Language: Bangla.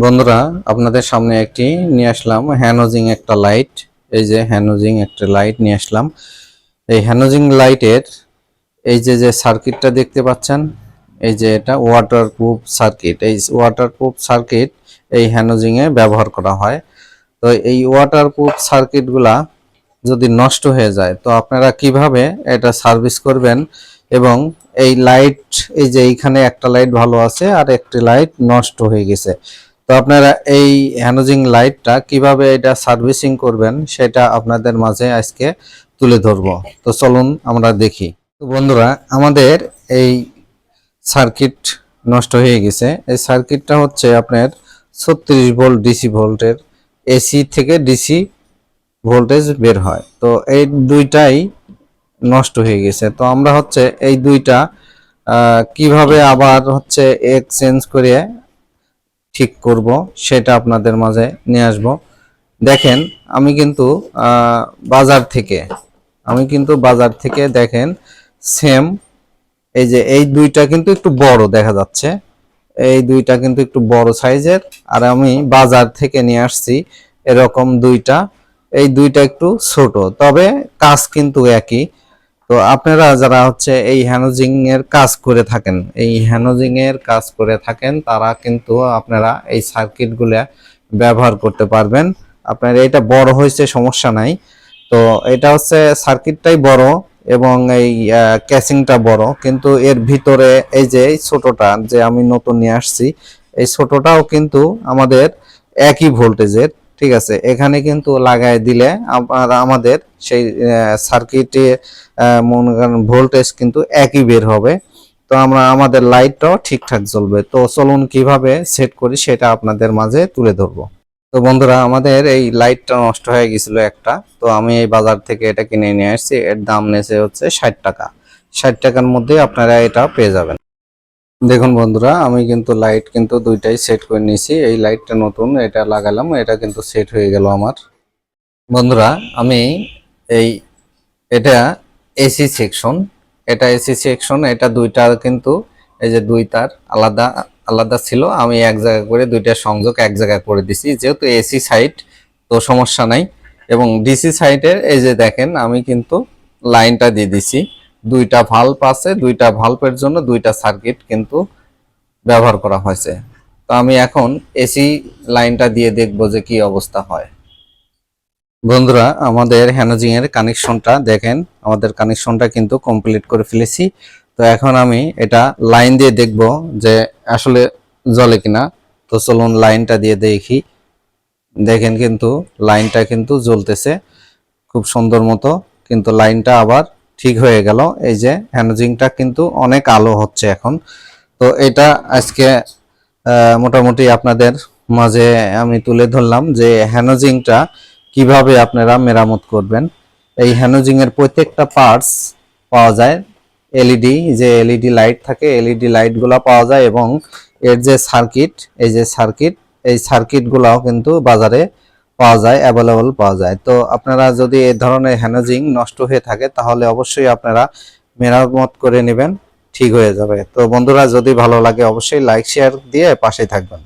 বন্ধুরা, আপনাদের সামনে একটি নিয়ে আসলাম হ্যানোজিং একটা লাইট এই যে হ্যানোজিং একটা লাইট নিয়ে আসলাম। এই হ্যানোজিং লাইটের এই যে যে সার্কিটটা দেখতে পাচ্ছেন, এই যে এটা ওয়াটারপ্রুফ সার্কিট এই ওয়াটারপ্রুফ সার্কিট এই হ্যানোজিং এ ব্যবহার করা হয়। তো এই ওয়াটারপ্রুফ সার্কিটগুলা যদি নষ্ট হয়ে যায়, তো আপনারা কীভাবে এটা সার্ভিস করবেন এবং এই লাইট এই যে এইখানে একটা লাইট ভালো আছে আর একটি লাইট নষ্ট হয়ে গেছে? আপনারা এই হ্যানোজিং লাইটটা কীভাবে এটা সার্ভিসিং করবেন সেটা আপনাদের মাঝে আজকে তুলে ধরবো। তো চলুন আমরা দেখি। তো বন্ধুরা, আমাদের এই সার্কিট নষ্ট হয়ে গেছে। এই সার্কিটটা হচ্ছে আপনার ছত্রিশ ভোল্ট ডিসি ভোল্টের এসি থেকে ডিসি ভোল্টেজ বের হয়। তো এই দুইটাই নষ্ট হয়ে গেছে। তো আমরা হচ্ছে এই দুইটা কীভাবে আবার হচ্ছে এক্সচেঞ্জ করে ঠিক করব, সেটা আপনাদের মাঝে নিয়ে আসব। দেখেন, আমি কিন্তু বাজার থেকে, আমি কিন্তু বাজার থেকে দেখেন সেম এই যে এই দুইটা কিন্তু একটু বড় দেখা যাচ্ছে। এই দুইটা কিন্তু একটু বড় সাইজের, আর আমি বাজার থেকে নিয়ে আসছি এরকম দুইটা। এই দুইটা একটু ছোট, তবে কাজ কিন্তু একই। তো আপনারা যারা হচ্ছে এই হ্যানোজিং এর কাজ করে থাকেন, এই হ্যানোজিং এর কাজ করে থাকেন, তারা কিন্তু আপনারা এই সার্কিট ব্যবহার করতে পারবেন। আপনার এটা বড় হয়েছে, সমস্যা নাই। তো এটা হচ্ছে সার্কিটটাই বড় এবং এই ক্যাসিংটা বড়। কিন্তু এর ভিতরে এই যে এই ছোটটা যে আমি নতুন নিয়ে আসছি, এই ছোটটাও কিন্তু আমাদের একই ভোল্টেজের ঠিক আছে, এখানে কিন্তু লাগায় দিলে আমাদের সেই সার্কিটে মনে করেন ভোল্টেজ কিন্তু একই বের হবে। তো আমরা আমাদের লাইটটাও ঠিকঠাক জ্বলবে। তো চলুন কীভাবে সেট করি সেটা আপনাদের মাঝে তুলে ধরবো। তো বন্ধুরা, আমাদের এই লাইটটা নষ্ট হয়ে গেছিল একটা। তো আমি এই বাজার থেকে এটা কিনে নিয়ে আসছি। এর দাম নেছে হচ্ছে ষাট টাকা। ষাট টাকার মধ্যে আপনারা এটা পেয়ে যাবেন। দেখুন বন্ধুরা, আমি কিন্তু লাইট কিন্তু দুইটাই সেট করে নিয়েছি। এই লাইটটা নতুন, এটা লাগালাম, এটা কিন্তু সেট হয়ে গেল আমার। বন্ধুরা, আমি এই, এটা এসি সেকশন এটা এসি সেকশন এটা দুইটা কিন্তু, এই যে দুই তার আলাদা আলাদা ছিল। আমি এক জায়গা করে দুইটা সংযোগ এক জায়গায় করে দিছি। যেহেতু এসি সাইড তো সমস্যা নাই। এবং ডিসি সাইডের এই যে দেখেন, আমি কিন্তু লাইনটা দিয়ে দিছি। দুইটা ভাল্ব আছে, দুইটা ভাল্বের জন্য দুইটা সার্কিট কিন্তু ব্যবহার করা হয়েছে। তো আমি এখন এসি লাইনটা দিয়ে দেখব যে কি অবস্থা হয়। বন্ধুরা, আমাদের হ্যানোজিং এর কানেকশনটা দেখেন, আমাদের কানেকশনটা কিন্তু কমপ্লিট করে ফেলেছি। তো এখন আমি এটা লাইন দিয়ে দেখব যে আসলে জ্বলে কিনা। তো চলুন লাইনটা দিয়ে দেখি। দেখেন কিন্তু লাইনটা কিন্তু জ্বলতেছে। খুব সুন্দর মতো কিন্তু লাইনটা আবার ঠিক হয়ে গেল। এই যে হ্যানোজিংটা কিন্তু অনেক আলো হচ্ছে এখন। তো এটা আজকে মোটামুটি আপনাদের মাঝে আমি তুলে ধরলাম যে হ্যানোজিংটা কীভাবে আপনারা মেরামত করবেন। এই হ্যানোজিং এর প্রত্যেকটা পার্টস পাওয়া যায়। এলইডি, যে এলইডি লাইট থাকে, এলইডি লাইটগুলো পাওয়া যায় এবং এর যে সার্কিট, এই যে সার্কিট, এই সার্কিটগুলোও কিন্তু বাজারে পাওয়া যায় অ্যাভেলেবল পাওয়া যায়। তো আপনারা যদি এ ধরনের হ্যানোজিং নষ্ট হয়ে থাকে, তাহলে অবশ্যই আপনারা মেরামত করে নেবেন, ঠিক হয়ে যাবে। তো বন্ধুরা, যদি ভালো লাগে, অবশ্যই লাইক শেয়ার দিয়ে পাশে থাকবেন।